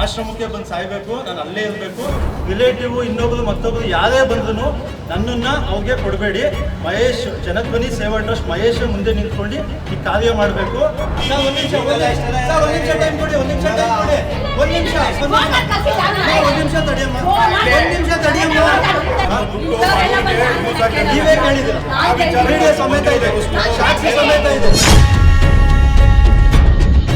ಆಶ್ರಮಕ್ಕೆ ಬಂದು ಸಾಯ್ಬೇಕು ನಾನು ಅಲ್ಲೇ ಇರಬೇಕು. ರಿಲೇಟಿವ್ ಇನ್ನೊಬ್ರು ಮತ್ತೊಬ್ರು ಯಾರೇ ಬಂದ್ರು ನನ್ನನ್ನ ಅವ್ರಿಗೆ ಕೊಡಬೇಡಿ. ಮಹೇಶ್ ಜನಧ್ವನಿ ಸೇವಾ ಟ್ರಸ್ಟ್ ಮಹೇಶ್ ಮುಂದೆ ನಿಂತ್ಕೊಂಡು ಈ ಕಾರ್ಯ ಮಾಡಬೇಕು. ಒಂದು ನಿಮಿಷ ಒಂದು ನಿಮಿಷ ಟೈಮ್ ಕೊಡಿ ಒಂದು ನಿಮಿಷ ಟೈಮ್ ಕೊಡಿ. ಒಂದು ನಿಮಿಷ ಒಂದು ನಿಮಿಷ. ತಡಿಯಮ್ಮ ಒಂದು ನಿಮಿಷ ತಡಿಯಮ್ಮ ನೀವೇ ಕೇಳಿದ್ರು ಸಮೇತ ಇದೆ. ಸಾಕ್ಷಿ ಸಮೇತ ಇದೆ.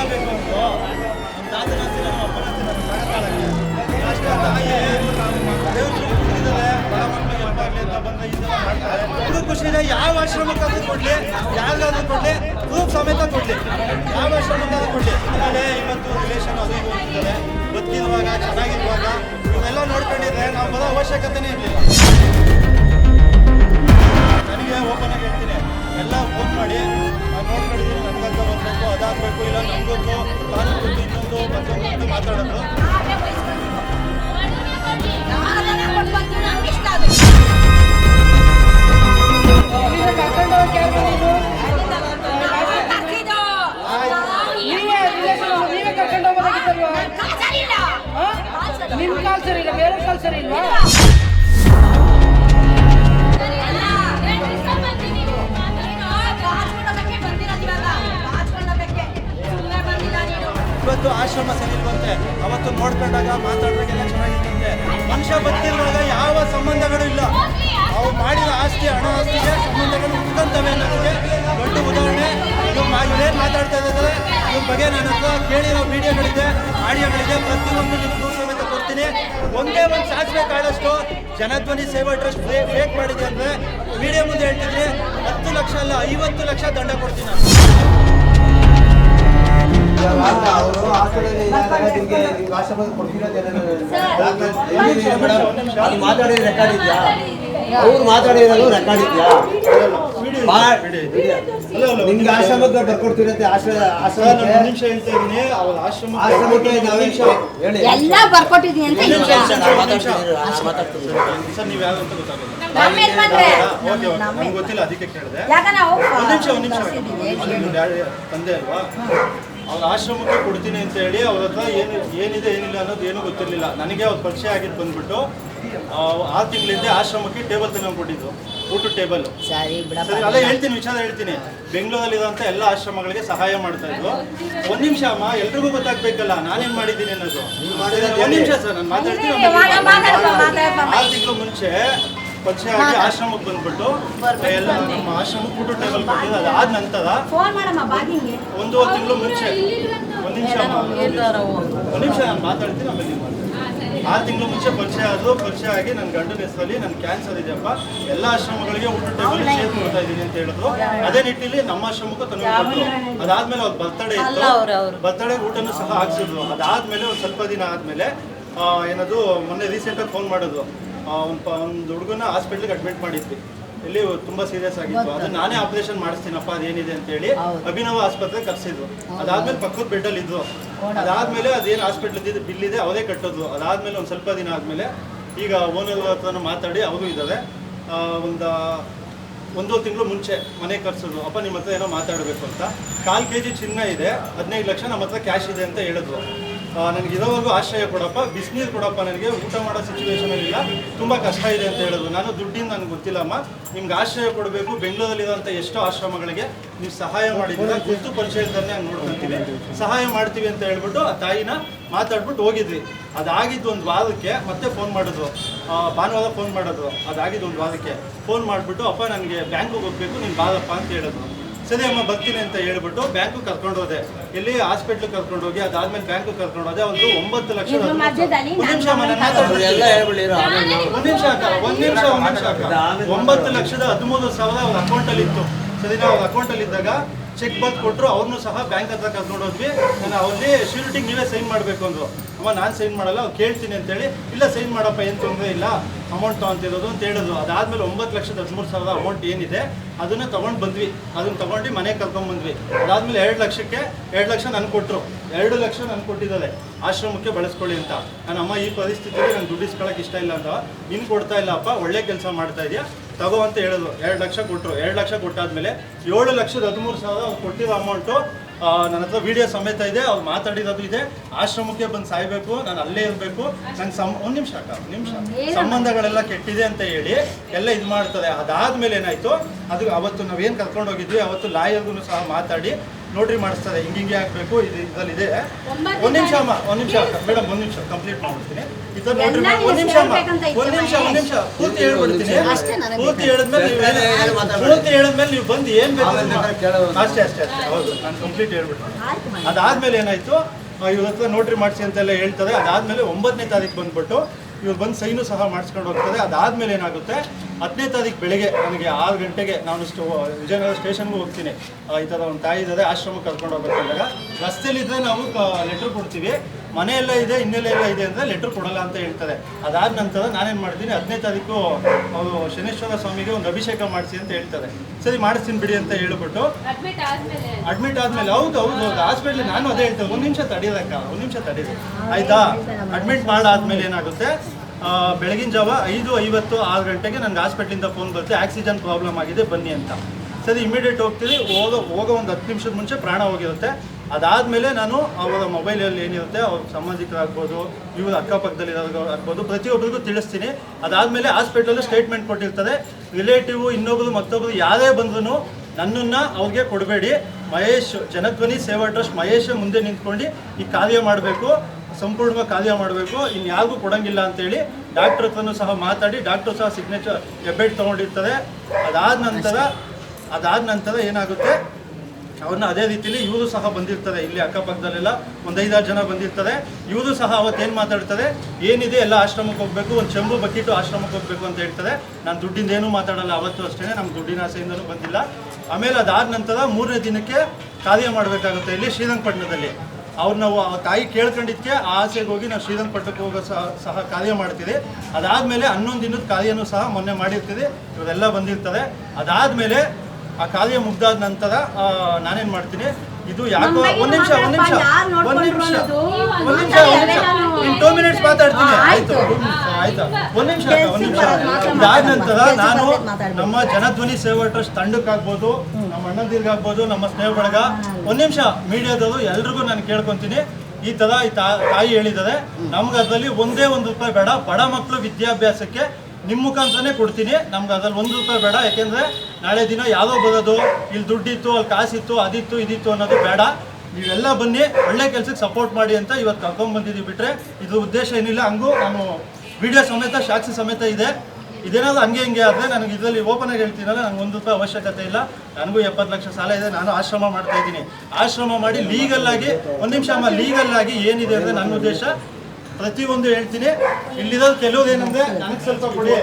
ಆಗಬೇಕು ಅಂತ ನಮ್ಮ ತಾತನ ಹತ್ತಿರ ನಮ್ಮ ಅಪ್ಪನ ನಮ್ಮ ಸಾಕಾಗಲ್ಲ. ಅಷ್ಟೇ ಮಾಡ್ತಾರೆ. ಇದು ಖುಷಿ ಇದೆ. ಯಾವ ಆಶ್ರಮಕ್ಕಾದ್ರೂ ಕೊಡ್ಲಿ. ಯಾರಿಗಾದ್ರೂ ಕೊಡ್ಲಿ. ಗ್ರೂಪ್ ಸಮೇತ ಕೊಡ್ಲಿ. ಯಾವ ಆಶ್ರಮಕ್ಕಾದ್ರೂ ಕೊಡ್ಲಿ. ಆಮೇಲೆ ಇವತ್ತು ರಿಲೇಷನ್ ಅದು ಇದು ಅಂತಿದ್ದಾರೆ. ಬದುಕಿರುವಾಗ ಚೆನ್ನಾಗಿರುವಾಗ ಇವನ್ನೆಲ್ಲ ನೋಡ್ಕೊಂಡಿದ್ರೆ ನಾವು ಬರೋ ಅವಶ್ಯಕತೆನೇ ಇರಲಿಲ್ಲ. ನನಗೆ ಓಪನ್ ಆಗಿ ಹೇಳ್ತೀನಿ. ಎಲ್ಲ ಫೋನ್ ಮಾಡಿ ನೋಡ್ಕೊಂಡಿದ್ದೀನಿ ನನಗಂತ ಬರಬೇಕು ಅದಾಗಬೇಕು ಇಲ್ಲ ನಮಗೊತ್ತು ಕಾನೂನು ಗೊತ್ತು ಇನ್ನೊಂದು ಮತ್ತೊಂದು ಅಂತ ಮಾತಾಡೋದು ನಿಮ್ ಕಾಲ್ ಸರಿ ಇಲ್ಲ ಬೇರೆ ಕಾಲ್ ಸರಿ ಇಲ್ವಾ? ಇವತ್ತು ಆಶ್ರಮ ಇಲ್ವಂತೆ ಅವತ್ತು ನೋಡ್ಕೊಂಡಾಗ ಮಾತಾಡಿದಾಗೆಲ್ಲ ಚೆನ್ನಾಗಿತ್ತಂತೆ ಮನುಷ್ಯ ಬದುಕಿರುವಾಗ ಯಾವ ಸಂಬಂಧಗಳು ಇಲ್ಲ. ಅವು ಮಾಡಿದ ಆಸ್ತಿ, ಹಣ, ಆಸ್ತಿಗೆ ಸಂಬಂಧಗಳು ಉಳ್ಕೊಂತವೆ ಅನ್ನೋದಕ್ಕೆ ದೊಡ್ಡ ಉದಾಹರಣೆ. ಇವ್ರೇನು ಮಾತಾಡ್ತಾ ಇದ್ದಾರೆ? ಇವ್ರ ಬಗ್ಗೆ ನನ್ನ ಹತ್ರ ಕೇಳಿರೋ ವಿಡಿಯೋಗಳಿದೆ, ಆಡಿಯೋಗಳಿದೆ. ಪ್ರತಿಯೊಂದು ನಿಮ್ಮ ಸಮೇತ ಕೊಡ್ತೀನಿ. ಒಂದೇ ಒಂದು ಸಾಧಿಸಬೇಕಾದಷ್ಟು ಜನಧ್ವನಿ ಸೇವಾ ಟ್ರಸ್ಟ್ ಫೇಕ್ ಮಾಡಿದೆ ಅಂದರೆ ವಿಡಿಯೋ ಮುಂದೆ ಹೇಳ್ತಿದ್ರೆ ಹತ್ತು ಲಕ್ಷ ಅಲ್ಲ, ಐವತ್ತು ಲಕ್ಷ ದಂಡ ಕೊಡ್ತೀನಿ ನಾನು. ಮಾತಾಡಿದ ರೆಕಾರ್ಡ್ ಇದೆಯಾ ಅವ್ರು ಮಾತಾಡಿರೋದು ರೆಕಾರ್ಡ್ ಇದೆಯಾ ನಿಮ್ಗೆ ಆಶ್ರಮಕ್ಕೆ ಬರ್ಕೊಡ್ತಿರತ್ತೆ ಎಲ್ಲ ಬರ್ಕೊಟ್ಟಿದೀನಿ ಅಂತ ಗೊತ್ತಿಲ್ಲ ಅದಕ್ಕೆ ಕೇಳಿದೆ. ಯಾಕ ಒಂದು ನಿಮಿಷ ಒಂದು ನಿಮಿಷ. ಕಳ್ಸಿದೀವಿ. ನಿಮ್ಮ ತಂದೆ ಅಲ್ವಾ? ಅವ್ರ ಆಶ್ರಮಕ್ಕೆ ಕೊಡ್ತೀನಿ ಅಂತ ಹೇಳಿ ಅವ್ರ ಹತ್ರ ಏನು ಏನಿದೆ ಏನಿಲ್ಲ ಅನ್ನೋದು ಏನೂ ಗೊತ್ತಿರಲಿಲ್ಲ. ನನಗೆ ಅವ್ರ ಪರಿಚಯ ಆಗಿದ್ದು ಬಂದ್ಬಿಟ್ಟು ಆ, ಆರು ತಿಂಗಳಿಂದ ಆಶ್ರಮಕ್ಕೆ ಟೇಬಲ್ ತಂದು ಕೊಟ್ಟಿದ್ದು ಊಟದ ಟೇಬಲ್. ಅಲ್ಲ ಬಿಡಪ್ಪ. ಸರಿ ಅಲ್ಲೇ ಹೇಳ್ತೀನಿ ವಿಚಾರ ಹೇಳ್ತೀನಿ. ಬೆಂಗಳೂರಲ್ಲಿರುವಂಥ ಎಲ್ಲ ಆಶ್ರಮಗಳಿಗೆ ಸಹಾಯ ಮಾಡ್ತಾ ಇದ್ರು. ಒಂದ್ ನಿಮಿಷ ಅಮ್ಮ ಎಲ್ರಿಗೂ ಗೊತ್ತಾಗ್ಬೇಕಲ್ಲ ನಾನೇನು ಮಾಡಿದ್ದೀನಿ ಅನ್ನೋದು. ಒಂದು ನಿಮಿಷ ಸರ್ ನಾನು ಮಾತಾಡ್ತೀನಿ. ಆರು ತಿಂಗಳು ಮುಂಚೆ ಪರಿಚಯ ಆಗಿ ಆಶ್ರಮಕ್ಕೆ ಬಂದ್ಬಿಟ್ಟು ಎಲ್ಲ ನಮ್ಮ ಆಶ್ರಮಕ್ಕೆ ಊಟ ಟೇಬಲ್ ಕೊಟ್ಟಿದ್ದು ಅದಾದ ನಂತರ ಒಂದೂವರೆ ತಿಂಗಳು ಮುಂಚೆ. ಒಂದು ನಿಮಿಷ ಒಂದು ನಿಮಿಷ ನಾನು ಮಾತಾಡ್ತೀನಿ ಆಮೇಲೆ ಆರು ತಿಂಗಳು ಮುಂಚೆ ಪರಿಚಯ ಆದ್ರು ಪರಿಚಯ ಆಗಿ ನನ್ನ ಗಂಡನ ಹೆಸರಲ್ಲಿ ನನ್ನ ಕ್ಯಾನ್ಸರ್ ಇದೆಯಪ್ಪ. ಎಲ್ಲ ಆಶ್ರಮಗಳಿಗೆ ಊಟ ಟೇಬಲ್ ಶೇರ್ ಮಾಡ್ತಾ ಇದ್ದೀನಿ ಅಂತ ಹೇಳಿದ್ರು. ಅದೇ ನಿಟ್ಟಿನಲ್ಲಿ ನಮ್ಮ ಆಶ್ರಮಕ್ಕೂ ತಂದು ಕೊಟ್ಟರು. ಅದಾದ್ಮೇಲೆ ಅವ್ರ ಬರ್ತಡೇ ಇತ್ತು. ಬರ್ತಡೇ ಊಟನೂ ಸಹ ಹಾಕ್ಸಿದ್ರು. ಅದಾದ್ಮೇಲೆ ಒಂದು ಸ್ವಲ್ಪ ದಿನ ಆದ್ಮೇಲೆ ಏನದು ಮೊನ್ನೆ ರೀಸೆಂಟಾಗಿ ಫೋನ್ ಮಾಡಿದ್ರು. ಒಂದ್ ಒಂದು ಹುಡುಗನ ಹಾಸ್ಪಿಟ್ಲಿಗೆ ಅಡ್ಮಿಟ್ ಮಾಡಿದ್ವಿ. ಇಲ್ಲಿ ತುಂಬಾ ಸೀರಿಯಸ್ ಆಗಿತ್ತು. ಅದು ನಾನೇ ಆಪರೇಷನ್ ಮಾಡಿಸ್ತೀನಪ್ಪ ಅದೇನಿದೆ ಅಂತ ಹೇಳಿ ಅಭಿನವ ಆಸ್ಪತ್ರೆ ಕರ್ಸಿದ್ರು. ಅದಾದ್ಮೇಲೆ ಪಕ್ಕದ ಬೆಡ್ಡಲ್ಲಿ ಇದ್ರು ಅದಾದ್ಮೇಲೆ ಅದೇನು ಹಾಸ್ಪಿಟ್ಲ್ ಬಿಲ್ ಇದೆ ಅವರೇ ಕಟ್ಟೋದು ಅದಾದ್ಮೇಲೆ ಒಂದು ಸ್ವಲ್ಪ ದಿನ ಆದ್ಮೇಲೆ ಈಗ ಓನರ್ ಹತ್ರ ಮಾತಾಡಿ ಅವರು ಇದ್ದಾರೆ ಒಂದು ಒಂದು ತಿಂಗಳು ಮುಂಚೆ ಮನೆ ಕರ್ಸೋದು ಅಪ್ಪ ನಿಮ್ಮ ಹತ್ರ ಏನೋ ಮಾತಾಡಬೇಕು ಅಂತ. ಕಾಲು ಕೆ ಜಿ ಚಿನ್ನ ಇದೆ ಹದಿನೈದು ಲಕ್ಷ ನಮ್ಮ ಹತ್ರ ಕ್ಯಾಶ್ ಇದೆ ಅಂತ ಹೇಳಿದ್ರು. ನನಗೆ ಇರೋವರೆಗೂ ಆಶ್ರಯ ಕೊಡಪ್ಪ, ಬಿಸಿನೀರು ಕೊಡಪ್ಪ ನನಗೆ, ಊಟ ಮಾಡೋ ಸಿಚುವೇಶನ್ ಇಲ್ಲ. ತುಂಬ ಕಷ್ಟ ಇದೆ ಅಂತ ಹೇಳೋದು. ನಾನು ದುಡ್ಡಿಂದ ನನಗೆ ಗೊತ್ತಿಲ್ಲಮ್ಮ ನಿಮ್ಗೆ ಆಶ್ರಯ ಕೊಡಬೇಕು ಬೆಂಗಳೂರಲ್ಲಿರೋಂಥ ಎಷ್ಟೋ ಆಶ್ರಮಗಳಿಗೆ ನೀವು ಸಹಾಯ ಮಾಡಿದ್ದೀರಾ. ಗುರ್ತು ಪರಿಚಯದನ್ನೇ ಹಂಗೆ ನೋಡ್ಕೊಂತೀವಿ ಸಹಾಯ ಮಾಡ್ತೀವಿ ಅಂತ ಹೇಳ್ಬಿಟ್ಟು ಆ ತಾಯಿನ ಮಾತಾಡ್ಬಿಟ್ಟು ಹೋಗಿದ್ವಿ. ಅದಾಗಿದ್ದು ಒಂದು ವಾರಕ್ಕೆ ಮತ್ತೆ ಫೋನ್ ಮಾಡಿದ್ರು. ಭಾನುವಾರ ಫೋನ್ ಮಾಡೋದು ಅದಾಗಿದ್ದು ಒಂದು ವಾರಕ್ಕೆ. ಫೋನ್ ಮಾಡಿಬಿಟ್ಟು, ಅಪ್ಪ, ನನಗೆ ಬ್ಯಾಂಕಿಗೆ ಹೋಗ್ಬೇಕು, ನೀನು ಬಾರಪ್ಪ ಅಂತ ಹೇಳಿದ್ರು. ಸರಿ ಅಮ್ಮ ಬರ್ತೀನಿ ಅಂತ ಹೇಳ್ಬಿಟ್ಟು ಬ್ಯಾಂಕ್ ಕರ್ಕೊಂಡು ಹೋದೆ. ಇಲ್ಲಿ ಹಾಸ್ಪಿಟ್ಲ್ ಕರ್ಕೊಂಡು ಹೋಗಿ ಅದಾದ್ಮೇಲೆ ಬ್ಯಾಂಕ್ ಕರ್ಕೊಂಡು ಹೋದೆ. ಒಂದು ಒಂಬತ್ತು ಲಕ್ಷ ಇದ್ರ ಮಧ್ಯದಲ್ಲಿ ಒಂದು ನಿಮಿಷ ಅಮ್ಮ, ನಾನು ನಾನು ಮಾತಾಡ್ತೀನಿ. ಎಲ್ಲ ಹೇಳ್ಬಿಡಿರೋ ಆಮೇಲೆ ನಾವು ಒಂದ್ ನಿಮಿಷ ಅಕ್ಕ ಒಂದ್ ನಿಮಿಷ ಒಂದ್ ನಿಮಿಷ ಅಕ್ಕ. ಒಂಬತ್ತು ಲಕ್ಷದ ಹದಿಮೂರು ಸಾವಿರ ಅವ್ರ ಅಕೌಂಟ್ ಅಲ್ಲಿ ಇತ್ತು. ಸರಿ ನಾವು ಅವ್ರ ಅಕೌಂಟ್ ಅಲ್ಲಿ ಇದ್ದಾಗ ಚೆಕ್ ಬಂದು ಕೊಟ್ಟರು ಅವ್ರನ್ನೂ ಸಹ ಬ್ಯಾಂಕ್ ಹತ್ರ ಕರ್ಕೊಂಡು ಹೋದ್ವಿ. ನಾನು ಅವ್ರಲ್ಲಿ ಶ್ಯೂರಿಟಿಗೆ ನೀವೇ ಸೈನ್ ಮಾಡಬೇಕು ಅಂದರು. ಅಮ್ಮ, ನಾನು ಸೈನ್ ಮಾಡಲ್ಲ, ಅವ್ರು ಕೇಳ್ತೀನಿ ಅಂತೇಳಿ. ಇಲ್ಲ ಸೈನ್ ಮಾಡಪ್ಪ, ಏನು ತೊಂದರೆ ಇಲ್ಲ, ಅಮೌಂಟ್ ತೊಗೊಂತಿರೋದು, ಅಂತ ಹೇಳಿದ್ರು. ಅದಾದಮೇಲೆ ಒಂಬತ್ತು ಲಕ್ಷದ ಹದಿಮೂರು ಸಾವಿರದ ಅಮೌಂಟ್ ಏನಿದೆ, ಅದನ್ನು ತೊಗೊಂಡು ಬಂದ್ವಿ. ಅದನ್ನು ತೊಗೊಂಡು ಮನೆಗೆ ಕರ್ಕೊಂಡ್ಬಂದ್ವಿ ಬಂದ್ವಿ. ಅದಾದ್ಮೇಲೆ ಎರಡು ಲಕ್ಷಕ್ಕೆ, ಎರಡು ಲಕ್ಷ ನಾನು ಕೊಟ್ಟರು ಎರಡು ಲಕ್ಷ ನಾನು ಕೊಟ್ಟಿದ್ದಾರೆ. ಆಶ್ರಮಕ್ಕೆ ಬಳಸ್ಕೊಳ್ಳಿ ಅಂತ. ನಾನು ಅಮ್ಮ ಈ ಪರಿಸ್ಥಿತಿಗೆ ನಾನು ದುಡ್ಡು ಇಸ್ಕೊಳಕ್ಕೆ ಇಷ್ಟ ಇಲ್ಲ ಅಂತ. ನೀನು ಕೊಡ್ತಾ ಇಲ್ಲಪ್ಪ, ಒಳ್ಳೆ ಕೆಲಸ ಮಾಡ್ತಾ ಇದೆಯಾ? ತಗೋ ಅಂತ ಹೇಳಿದ್ರು. ಎರಡು ಲಕ್ಷ ಕೊಟ್ಟರು ಎರಡು ಲಕ್ಷ ಕೊಟ್ಟಾದ್ಮೇಲೆ ಏಳು ಲಕ್ಷದ ಹದಿಮೂರು ಸಾವಿರ ಅವ್ರು ಕೊಟ್ಟಿರೋ ಅಮೌಂಟು ನನ್ನ ಹತ್ರ ವಿಡಿಯೋ ಸಮೇತ ಇದೆ. ಅವ್ರು ಮಾತಾಡಿರೋದು ಇದೆ. ಆಶ್ರಮಕ್ಕೆ ಬಂದು ಸಾಯ್ಬೇಕು. ನಾನು ಅಲ್ಲೇ ಇರಬೇಕು. ನಂಗೆ ಸಂ ಒಂದು ನಿಮಿಷ ಅಕ್ಕ ಒಂದು ನಿಮಿಷ. ಸಂಬಂಧಗಳೆಲ್ಲ ಕೆಟ್ಟಿದೆ ಅಂತ ಹೇಳಿ ಎಲ್ಲ ಇದು ಮಾಡ್ತಾರೆ. ಅದಾದ್ಮೇಲೆ ಏನಾಯಿತು? ಅದು ಅವತ್ತು ನಾವೇನು ಕರ್ಕೊಂಡು ಹೋಗಿದ್ವಿ ಅವತ್ತು ಲಾಯರ್ಗೂ ಸಹ ಮಾತಾಡಿ ನೋಟ್ರಿ ಮಾಡಿಸ್ತಾರೆ ಹಿಂಗೆ ಹಿಂಗೆ ಹಾಕ್ಬೇಕು ಇದು ಇದರಲ್ಲಿದೆ. ಒಂದು ನಿಮಿಷ ಅಮ್ಮ ಒಂದು ನಿಮಿಷ. ಮೇಡಮ್ ಒಂದು ನಿಮಿಷ ಕಂಪ್ಲೀಟ್ ಮಾಡ್ಬಿಡ್ತೀನಿ. ನೋಟ್ರಿ ಮಾಡಿ ಒಂದು ನಿಮಿಷ ಅಮ್ಮ. ಒಂದು ನಿಮಿಷ ಒಂದು ನಿಮಿಷ. ಪೂರ್ತಿ ಹೇಳ್ಬಿಡ್ತೀನಿ. ಪೂರ್ತಿ ಹೇಳಿದ್ಮೇಲೆ ನೀವು. ಪೂರ್ತಿ ಹೇಳಿದ್ಮೇಲೆ ನೀವು ಬಂದು ಏನ್ ಬೇಕು. ಅಷ್ಟೇ ಅಷ್ಟೇ ಅಷ್ಟೇ. ಹೌದು ನಾನು ಕಂಪ್ಲೀಟ್ ಹೇಳ್ಬಿಡ್ತೀನಿ. ಅದಾದ್ಮೇಲೆ ಏನಾಯ್ತು? ಇವತ್ತು ಹತ್ರ ನೋಟ್ರಿ ಮಾಡಿಸಿ ಅಂತೆಲ್ಲ ಹೇಳ್ತಾರೆ. ಅದಾದ್ಮೇಲೆ ಒಂಬತ್ತನೇ ತಾರೀಕು ಬಂದ್ಬಿಟ್ಟು ಇವ್ರು ಬಂದು ಸೈನು ಸಹ ಮಾಡಿಸ್ಕೊಂಡು ಹೋಗ್ತಾರೆ. ಅದಾದ್ಮೇಲೆ ಏನಾಗುತ್ತೆ? ಹತ್ತನೇ ತಾರೀಕು ಬೆಳಗ್ಗೆ ನನಗೆ ಆರು ಗಂಟೆಗೆ ನಾನು ಸ್ಟೋ ವಿಜಯನಗರ ಸ್ಟೇಷನ್ಗೂ ಹೋಗ್ತೀನಿ. ಈ ಥರ ಒಂದು ತಾಯಿ ಇದ್ದಾರೆ ಆಶ್ರಮಕ್ಕೆ ಕರ್ಕೊಂಡು ಹೋಗ್ಬೇಕಂದಾಗ ರಸ್ತೆಯಲ್ಲಿದ್ದರೆ ನಾವು ಲೆಟ್ರ್ ಕೊಡ್ತೀವಿ. ಮನೆಯೆಲ್ಲ ಇದೆ ಹಿನ್ನೆಲೆ ಎಲ್ಲ ಇದೆ ಅಂದರೆ ಲೆಟ್ರ್ ಕೊಡಲ್ಲ ಅಂತ ಹೇಳ್ತಾರೆ. ಅದಾದ ನಂತರ ನಾನೇನು ಮಾಡ್ತೀನಿ ಹದಿನೈದು ತಾರೀಕು ಅವರು ಶನೇಶ್ವರ ಸ್ವಾಮಿಗೆ ಒಂದು ಅಭಿಷೇಕ ಮಾಡಿಸಿ ಅಂತ ಹೇಳ್ತಾರೆ. ಸರಿ ಮಾಡಿಸ್ತೀನಿ ಬಿಡಿ ಅಂತ ಹೇಳ್ಬಿಟ್ಟು ಅಡ್ಮಿಟ್ ಆದಮೇಲೆ. ಹೌದು ಹೌದು ಹೌದು. ಹಾಸ್ಪಿಟ್ಲಿಗೆ ನಾನು ಅದೇ ಹೇಳ್ತೇನೆ ಒಂದು ನಿಮಿಷ ತಡೀರಕ್ಕ ಒಂದು ನಿಮಿಷ ತಡೀರಿ. ಆಯಿತಾ? ಅಡ್ಮಿಟ್ ಮಾಡಾದ್ಮೇಲೆ ಏನಾಗುತ್ತೆ? ಬೆಳಗಿನ ಜಾವ ಐದು ಐವತ್ತು ಆರು ಗಂಟೆಗೆ ನನಗೆ ಹಾಸ್ಪಿಟ್ಲಿಂದ ಫೋನ್ ಬರುತ್ತೆ ಆಕ್ಸಿಜನ್ ಪ್ರಾಬ್ಲಮ್ ಆಗಿದೆ, ಬನ್ನಿ ಅಂತ. ಸರಿ ಇಮಿಡಿಯೇಟ್ ಹೋಗ್ತೀವಿ ಹೋಗೋ ಹೋಗೋ ಒಂದು ಹತ್ತು ನಿಮಿಷದ ಮುಂಚೆ ಪ್ರಾಣ ಹೋಗಿರುತ್ತೆ. ಅದಾದಮೇಲೆ ನಾನು ಅವರ ಮೊಬೈಲಲ್ಲಿ ಏನಿರುತ್ತೆ, ಅವ್ರ ಸಂಬಂಧಿಕರಾಗ್ಬೋದು, ಇವರು ಅಕ್ಕಪಕ್ಕದಲ್ಲಿರೋರು ಆಗ್ಬೋದು ಪ್ರತಿಯೊಬ್ಬರಿಗೂ ತಿಳಿಸ್ತೀನಿ. ಅದಾದಮೇಲೆ ಹಾಸ್ಪಿಟ್ಲಲ್ಲಿ ಸ್ಟೇಟ್ಮೆಂಟ್ ಕೊಟ್ಟಿರ್ತಾರೆ ರಿಲೇಟಿವ್ ಇನ್ನೊಬ್ರು, ಮತ್ತೊಬ್ರು ಯಾರೇ ಬಂದ್ರೂ ನನ್ನನ್ನು ಅವ್ರಿಗೆ ಕೊಡಬೇಡಿ. ಮಹೇಶ್, ಜನಧ್ವನಿ ಸೇವಾ ಟ್ರಸ್ಟ್ ಮಹೇಶ್ ಮುಂದೆ ನಿಂತ್ಕೊಂಡು ಈ ಕಾರ್ಯ ಮಾಡಬೇಕು. ಸಂಪೂರ್ಣವಾಗಿ ಕಾರ್ಯ ಮಾಡಬೇಕು. ಇನ್ಯಾರಿಗೂ ಕೊಡಂಗಿಲ್ಲ ಅಂತೇಳಿ ಡಾಕ್ಟರ್ ಹತ್ರನೂ ಸಹ ಮಾತಾಡಿ, ಡಾಕ್ಟರ್ ಸಹ ಸಿಗ್ನೇಚರ್ ಎಬ್ಬೆಟ್ ತೊಗೊಂಡಿರ್ತದೆ ಅದಾದ ನಂತರ ಅದಾದ ನಂತರ ಏನಾಗುತ್ತೆ? ಅವ್ರನ್ನ ಅದೇ ರೀತಿಲಿ ಇವರು ಸಹ ಬಂದಿರ್ತಾರೆ. ಇಲ್ಲಿ ಅಕ್ಕಪಕ್ಕದಲ್ಲೆಲ್ಲ ಒಂದು ಐದಾರು ಜನ ಬಂದಿರ್ತಾರೆ. ಇವರು ಸಹ ಅವತ್ತೇನು ಮಾತಾಡ್ತಾರೆ? ಏನಿದೆ ಎಲ್ಲ ಆಶ್ರಮಕ್ಕೆ ಹೋಗಬೇಕು, ಒಂದು ಚೆಂಬು ಬಕ್ಕಿಟ್ಟು ಆಶ್ರಮಕ್ಕೆ ಹೋಗಬೇಕು ಅಂತ ಹೇಳ್ತಾರೆ. ನಾನು ದುಡ್ಡಿಂದ ಏನೂ ಮಾತಾಡಲ್ಲ, ಅವತ್ತು ಅಷ್ಟೇ ನಮ್ಮ ದುಡ್ಡಿನ ಆಸೆಯಿಂದನೂ ಬಂದಿಲ್ಲ. ಆಮೇಲೆ ಅದಾದ ನಂತರ ಮೂರನೇ ದಿನಕ್ಕೆ ಕಾರ್ಯ ಮಾಡಬೇಕಾಗುತ್ತೆ ಇಲ್ಲಿ ಶ್ರೀರಂಗಪಟ್ಟಣದಲ್ಲಿ. ಅವ್ರು ನಾವು ಆ ತಾಯಿ ಕೇಳ್ಕೊಂಡಿದ್ದಕ್ಕೆ ಆ ಆಸೆಗೆ ಹೋಗಿ ನಾವು ಶ್ರೀರಂಗಪಟ್ಟಣಕ್ಕೆ ಹೋಗೋ ಸಹ ಸಹ ಕಾರ್ಯ ಮಾಡ್ತೀವಿ. ಅದಾದಮೇಲೆ ಹನ್ನೊಂದು ದಿನದ ಕಾರ್ಯನೂ ಸಹ ಮೊನ್ನೆ ಮಾಡಿರ್ತೀವಿ. ಇವರೆಲ್ಲ ಬಂದಿರ್ತಾರೆ. ಅದಾದಮೇಲೆ ಆ ಕಾರ್ಯ ಮುಗ್ದಾದ ನಂತರ ನಾನೇನ್ ಮಾಡ್ತೀನಿ? ಇದು ಯಾಕೋ ಒಂದ್ ನಿಮಿಷ ಒಂದ್ ನಿಮಿಷ ಒಂದ್ ನಿಮಿಷ. ಒಂದ್ ನಿಮಿಷ ಒಂದ್ ನಿಮಿಷ ಇನ್ ಟೂ ಮಿನಿಟ್ಸ್ ಮಾತಾಡ್ತೀನಿ. ಆಯ್ತು ಆಯ್ತಾ. ಒಂದ್ ನಿಮಿಷ ಒಂದ್ ನಿಮಿಷ. ಇದಾದ ನಂತರ ನಾನು ನಮ್ಮ ಜನಧ್ವನಿ ಸೇವಾ ಟ್ರಸ್ಟ್ ತಂಡಕ್ಕಾಗ್ಬೋದು ನಮ್ಮ ಅಣ್ಣಂದಿರ್ಗಾಗ್ಬೋದು ನಮ್ಮ ಸ್ನೇಹ ಬಳಗ. ಒಂದ್ ನಿಮಿಷ ಮೀಡಿಯಾದವರು ಎಲ್ರಿಗೂ ನಾನು ಕೇಳ್ಕೊಂತೀನಿ. ಈ ತರ ತಾಯಿ ಹೇಳಿದರೆ ನಮ್ಗೆ ಅದರಲ್ಲಿ ಒಂದೇ ಒಂದು ರೂಪಾಯಿ ಬೇಡ. ಬಡ ಮಕ್ಕಳು ವಿದ್ಯಾಭ್ಯಾಸಕ್ಕೆ ನಿಮ್ಮ ಮುಖಾಂತರನೇ ಕೊಡ್ತೀನಿ. ನಮ್ಗೆ ಅದ್ರಲ್ಲಿ ಒಂದು ರೂಪಾಯಿ ಬೇಡ. ಯಾಕೆಂದ್ರೆ ನಾಳೆ ದಿನ ಯಾವುದೋ ಬರೋದು, ಇಲ್ಲಿ ದುಡ್ಡಿತ್ತು, ಅಲ್ಲಿ ಕಾಸಿತ್ತು, ಅದಿತ್ತು, ಇದಿತ್ತು ಅನ್ನೋದು ಬೇಡ. ನೀವೆಲ್ಲ ಬನ್ನಿ, ಒಳ್ಳೆ ಕೆಲ್ಸಕ್ಕೆ ಸಪೋರ್ಟ್ ಮಾಡಿ ಅಂತ ಇವತ್ತು ಕರ್ಕೊಂಡ್ ಬಿಟ್ಟರೆ ಇದು ಉದ್ದೇಶ ಏನಿಲ್ಲ. ಹಂಗೂ ನಾನು ವಿಡಿಯೋ ಸಮೇತ, ಸಾಕ್ಷಿ ಸಮೇತ ಇದೆ. ಇದೇನಾದ್ರು ಹಂಗೆ ಹಿಂಗೆ ಆದರೆ ನನಗೆ ಇದರಲ್ಲಿ ಓಪನ್ ಆಗಿ ಹೇಳ್ತೀನಲ್ಲ ನನಗೆ ಒಂದು ರೂಪಾಯಿ ಅವಶ್ಯಕತೆ ಇಲ್ಲ. ನನಗೂ ಎಪ್ಪತ್ತು ಲಕ್ಷ ಸಾಲ ಇದೆ, ನಾನು ಆಶ್ರಮ ಮಾಡ್ತಾ ಇದ್ದೀನಿ. ಆಶ್ರಮ ಮಾಡಿ ಲೀಗಲ್ ಆಗಿ, ಒಂದು ನಿಮಿಷ ಅಮ್ಮ ಲೀಗಲ್ ಆಗಿ ಏನಿದೆ ಅಂದರೆ ನನ್ನ ಉದ್ದೇಶ ಪ್ರತಿಯೊಂದು ಹೇಳ್ತೀನಿ. ಇಲ್ಲಿರೋದು ಕೆಲವ್ರು ಏನಂದ್ರೆ ನನಗೆ ಸ್ವಲ್ಪ ಕೊಡಿ.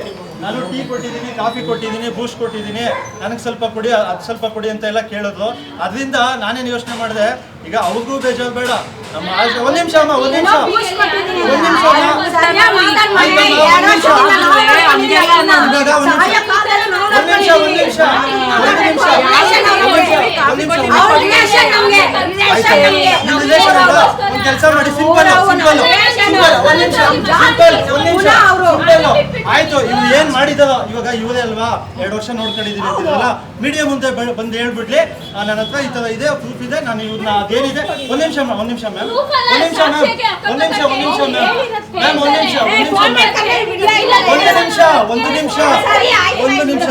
ನಾನು ಟೀ ಕೊಟ್ಟಿದ್ದೀನಿ ಕಾಫಿ ಕೊಟ್ಟಿದ್ದೀನಿ ಬೂಸ್ಟ್ ಕೊಟ್ಟಿದ್ದೀನಿ. ನನಗೆ ಸ್ವಲ್ಪ ಕೊಡಿ ಅದು ಸ್ವಲ್ಪ ಕೊಡಿ ಅಂತ ಎಲ್ಲ ಕೇಳಿದ್ರು. ಅದರಿಂದ ನಾನೇನು ಯೋಚನೆ ಮಾಡಿದೆ? ಈಗ ಅವ್ರಿಗೂ ಬೇಜಾರು ಬೇಡ. ನಮ್ಮ ಒಂದ್ ಒಂದು ನಿಮಿಷ ಅಮ್ಮ ಒಂದು ನಿಮಿಷ. ಒಂದು ನಿಮಿಷ ಒಂದು ನಿಮಿಷ. ಕೆಲಸ ಮಾಡಿ ಸಿಂಪಲ್ ಸಿಂಪಲ್. ಸಿಂಪಲ್ ಒಂದ್ ನಿಮಿಷ ಸಿಂಪಲ್ ಒಂದ್ ನಿಮಿಷ. ಆಯ್ತು ಇವ್ ಏನ್ ಮಾಡಿದ ಇವಾಗ ಇವರೇ ಅಲ್ವಾ? ಎರಡು ವರ್ಷ ನೋಡ್ಕೊಂಡಿದೀನಿ ಅಂತಿದ್ರಲ್ಲ ಮೀಡಿಯಾ ಮುಂದೆ ಬಂದು ಹೇಳ್ಬಿಡ್ಲಿ. ನನ್ನ ಹತ್ರ ಈ ತರ ಇದೆ ಪ್ರೂಫ್ ಇದೆ. ನಾನು ಇವ್ರನ್ನ ಅದೇನಿದೆ. ಒಂದ್ ನಿಮಿಷ ಮ್ಯಾಮ್ ಒಂದ್ ನಿಮಿಷ ಮ್ಯಾಮ್. ಒಂದ್ ನಿಮಿಷ ಮ್ಯಾಮ್. ಒಂದ್ ನಿಮಿಷ ಒಂದ್ ನಿಮಿಷ ಮ್ಯಾಮ್. ಮ್ಯಾಮ್ ಒಂದ್ ನಿಮಿಷ ಒಂದ್ ನಿಮಿಷ ಒಂದು ನಿಮಿಷ ಒಂದು ನಿಮಿಷ. ಒಂದು ನಿಮಿಷ.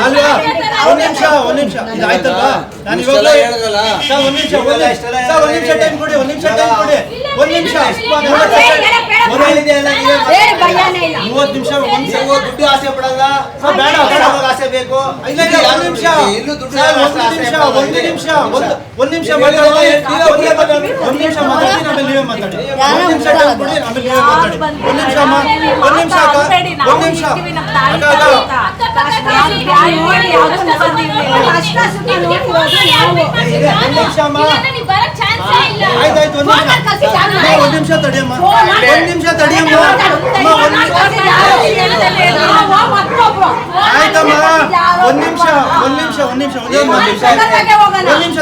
ಒಂದ್ ನಿಮಿಷ ಒಂದ್ ನಿಮಿಷ ಇದು ಆಯ್ತಲ್ವಾ ನಾನು ಇವಾಗ ಒಂದ್ ನಿಮಿಷ ಇಷ್ಟೆಲ್ಲ ಸರ್ ಒಂದ್ ನಿಮಿಷ ಟೈಮ್ ಕೊಡಿ ಒಂದ್ ನಿಮಿಷ ಟೈಮ್ ಕೊಡಿ ಒಂದ್ ನಿಮಿಷ ಮೂವತ್ತು ನಿಮಿಷ ಒಂದ್ ನಿಮಿಷ ದುಡ್ಡು ಆಸೆ ಪಡಲ್ಲ ಬೇಡ, ಆಸೆ ಬೇಕು ಇಲ್ಲ ಇಲ್ಲ ಒಂದ್ ನಿಮಿಷ ಇಲ್ಲೂ ದುಡ್ಡು ಒಂದ್ ನಿಮಿಷ. ಒಂದ್ ನಿಮಿಷ ಒಂದ್ ಒಂದ್ ನಿಮಿಷ ಮಾತಾಡಿ ಒಂದ್ ನಿಮಿಷ ಮಾತಾಡಿ ಆಮೇಲೆ ನೀವೇ ಮಾತಾಡಿ ಯಾರೋ ಒಂದ್ ನಿಮಿಷ ಟೈಮ್ ಕೊಡಿ ಆಮೇಲೆ ನೀವೇ ಮಾತಾಡಿ ಒಂದ್ ನಿಮಿಷ ಒಂದ್ ನಿಮಿಷ ಒಂದ್ ನಿಮಿಷ ಒಂದ್ ನಿಮಿಷ ತಡಿಯಮ್ಮ. ಒಂದ್ ನಿಮಿಷ ತಡಿಯಮ್ಮ ಆಯ್ತಮ್ಮ ಒಂದ್ ನಿಮಿಷ ಒಂದ್ ನಿಮಿಷ ಒಂದ್ ನಿಮಿಷ ಒಂದೇ ನಿಮಿಷ ಒಂದ್ ನಿಮಿಷ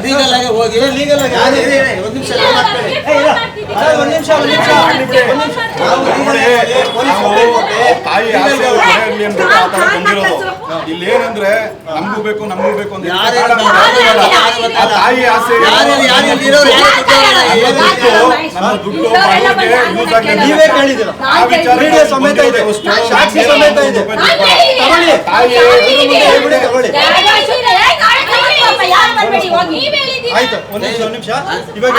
legal ಆಗಿ ಹೋಗಿ ಲೀಗಲ್ ಆಗಿ ಒಂದ್ ನಿಮಿಷ ತಾಯಿ ಆಸೆ ಆ ಬಂದಿರೋದು. ಇಲ್ಲಿ ಏನಂದ್ರೆ ನಮಗೂ ಬೇಕು ನಮಗೂ ಬೇಕು ಅಂತ ಅಂತ ಆ ತಾಯಿ ಆಸೆ ನಮ್ಮ ದುಡ್ಡು ಯೂಸ್ ನೀವೇ ಕೇಳಿದ್ದೀರ ಆ ವಿಚಾರ ಸಮೇತ ಇದೆ. ಸಾಕ್ಷಿ ಸಮೇತ ಇದೆ. ತಗೊಳ್ಳಿ ತಾಯಿ ಆಯ್ತು ಒಂದ್ ನಿಮಿಷ ಒಂದ್ ನಿಮಿಷ. ಇವಾಗ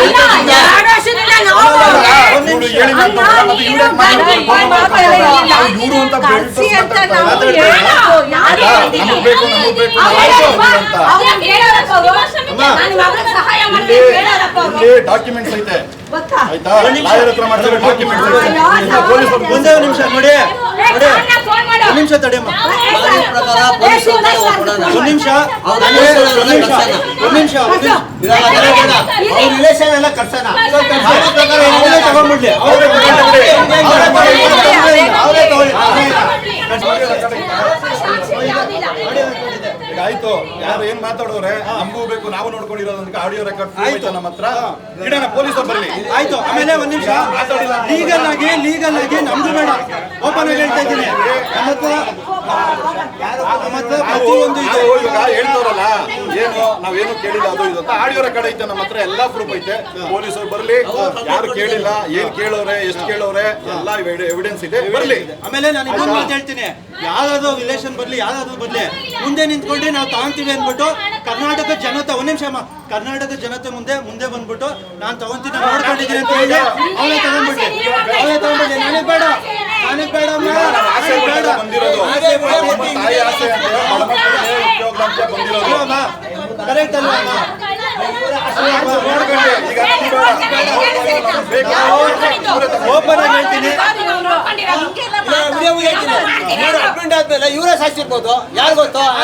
ಡಾಕ್ಯುಮೆಂಟ್ಸ್ ಐತೆ? ಆಯ್ತಾ? ಲಾಯರ್ ಹತ್ರ ಮಾಡ್ತಾರೆ ಡಾಕ್ಯುಮೆಂಟ್ಸ್ ಪೊಲೀಸ್ ಒಂದೇ ನಿಮಿಷ ನೋಡಿ. ಒಂದ್ ನಿಮಿಷ ತಡೆಯಮ್ಮ ಪ್ರಕಾರ ಪೊಲೀಸ್. ಒಂದ್ ನಿಮಿಷ. ಒಂದ್ ನಿಮಿಷ. ರಿಲೇಷನ್ ಎಲ್ಲ ಕಟ್ಸೋಣ. ಪ್ರಕಾರ ಅವರೇ ತಗೊಂಡ್ಬಿಡ್ಲಿ. ಅವರೇ ತಗೊಂಡ್ಬಿಡ್ಲಿ. ಅವರೇ ತಗೊಳ್ಳಿ ಅವರೇ ತಗೊಳ್ಳಿ ಸಾಕ್ಷಿ ಯಾವ್ದಿಲ್ಲ. ಈಗ ಆಯ್ತು. ಯಾರು ಏನ್ ಮಾತಾಡೋರೆ? ನಮಗೂ ಬೇಕು ನಾವು ಅಂತ ಆಡಿಯೋ ರೆಕಾರ್ಡ್ ಆಯ್ತು. ನಮ್ಮ ಹತ್ರ. ಇಡೋಣ ಪೊಲೀಸರು ಬರ್ಲಿ ಆಯ್ತು. ಆಮೇಲೆ ಒಂದ್ ನಿಮಿಷ. ಲೀಗಲ್ ಆಗಿ ಲೀಗಲ್ ಆಗಿ ನಮ್ದು ಬೇಡ. ಓಪನ್ ಆಗಿ ಹೇಳ್ತಾ ಇದ್ದೀನಿ. ನಮ್ಮ ಹತ್ರ ಪ್ರತಿಯೊಂದು ಇದೆ ಇವಾಗ ಹೇಳ್ತವ್ರಲ್ಲ ಏನು ನಾವೇನು ಕೇಳಿಲ್ಲ ಅದು ಇದು ಅಂತ. ಆಡಿಯೋ ರೆಕಾರ್ಡ್ ಐತೆ ನಮ್ಮ ಹತ್ರ ಎಲ್ಲಾ ಪ್ರೂಫ್ ಐತೆ. ಪೊಲೀಸರು ಬರ್ಲಿ ಯಾರು ಕೇಳಿಲ್ಲ ಏನ್ ಕೇಳೋರೆ ಎಷ್ಟು ಕೇಳೋರೆ ಎಲ್ಲಾ ಎವಿಡೆನ್ಸ್ ಇದೆ. ಬರ್ಲಿ. ಆಮೇಲೆ ನಾನು ಇನ್ನೊಂದು ಮಾತು ಹೇಳ್ತೀನಿ. ಯಾವ್ದಾದ್ರು ರಿಲೇಷನ್ ಬರ್ಲಿ ಯಾವ್ದಾದ್ರು ಬರ್ಲಿ ಮುಂದೆ ನಿಂತ್ಕೊಂಡ್ರೆ ನಾವು ತಗೊಂತೀವಿ ಅಂದ್ಬಿಟ್ಟು ಕರ್ನಾಟಕ ಜನತೆ ಒಂದ್ ನಿಮಿಷ ಕರ್ನಾಟಕ ಜನತೆ ಮುಂದೆ ಮುಂದೆ ಬಂದ್ಬಿಟ್ಟು ನಾನು ತಗೊಂತೀನಿ ನೋಡ್ಕೊಂಡಿದ್ದೀನಿ ಅಂತ ಹೇಳಿ ಅವನೇ ತಗೊಂಡ್ಬಿಟ್ಟೆ ಅವನೇ ತಗೊಂಡ್ಬಿಟ್ಟೆ ನನಗೆ ಬೇಡ ನನಗೆ ಬೇಡ ಆಸೆ ಬೇಡ ಆಸೆ ಕರೆಕ್ಟ್ ಅಲ್ವಾ ನೋಡ್ಕೊಂಡು ನೋಡ್ಕೊಂಡೆ ಈಗ ಬೇಡ. ಓಪನ್ ಆಗಿ ಹೇಳ್ತೀನಿ ಅಡ್ಮಿಟ್ ಆದ್ಮೇಲೆ ಇವರೇ ಸಾಯಿಸಿರ್ಬೋದು ಯಾರು ಗೊತ್ತು ಆ